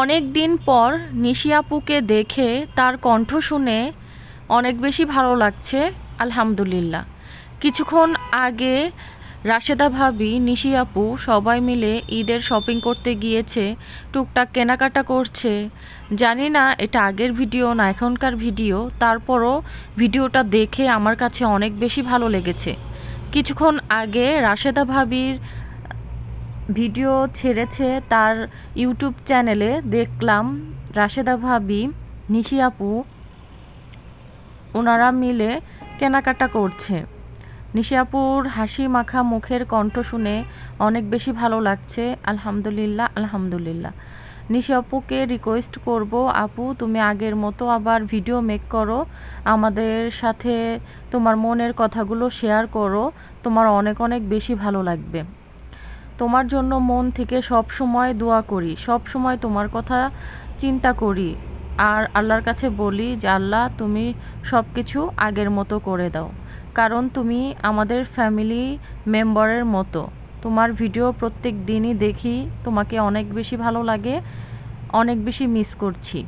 অনেক দিন পর নিশি আপুকে দেখে তার কণ্ঠ শুনে অনেক বেশি ভালো লাগছে, আলহামদুলিল্লাহ। কিছুক্ষণ আগে রাশেদা ভাবি, নিশি আপু সবাই মিলে ঈদের শপিং করতে গিয়েছে, টুকটাক কেনাকাটা করছে। জানি না এটা আগের ভিডিও না এখনকার ভিডিও, তারপরও ভিডিওটা দেখে আমার কাছে অনেক বেশি ভালো লেগেছে। কিছুক্ষণ আগে রাশেদা ভাবির ভিডিও ছেড়েছে তার ইউটিউব চ্যানেলে, দেখলাম রাশেদা ভাবি, নিশি আপু, ওনারা মিলে কেনাকাটা করছে। নিশি আপুর হাসি মাখা মুখের কণ্ঠ শুনে অনেক বেশি ভালো লাগছে। আলহামদুলিল্লাহ আলহামদুলিল্লাহ। নিশি আপুকে রিকোয়েস্ট করব, আপু, তুমি আগের মতো আবার ভিডিও মেক করো। আমাদের সাথে তোমার মনের কথাগুলো শেয়ার করো। তোমার অনেক অনেক বেশি ভালো লাগবে। তোমার জন্য মন থেকে সব সময় দোয়া করি, সব সময় তোমার কথা চিন্তা করি আর আল্লাহর কাছে বলি যে, আল্লাহ, তুমি সব কিছু আগের মতো করে দাও। কারণ তুমি আমাদের ফ্যামিলি মেম্বারের মতো। তোমার ভিডিও প্রত্যেক দিনই দেখি, তোমাকে অনেক বেশি ভালো লাগে, অনেক বেশি মিস করছি।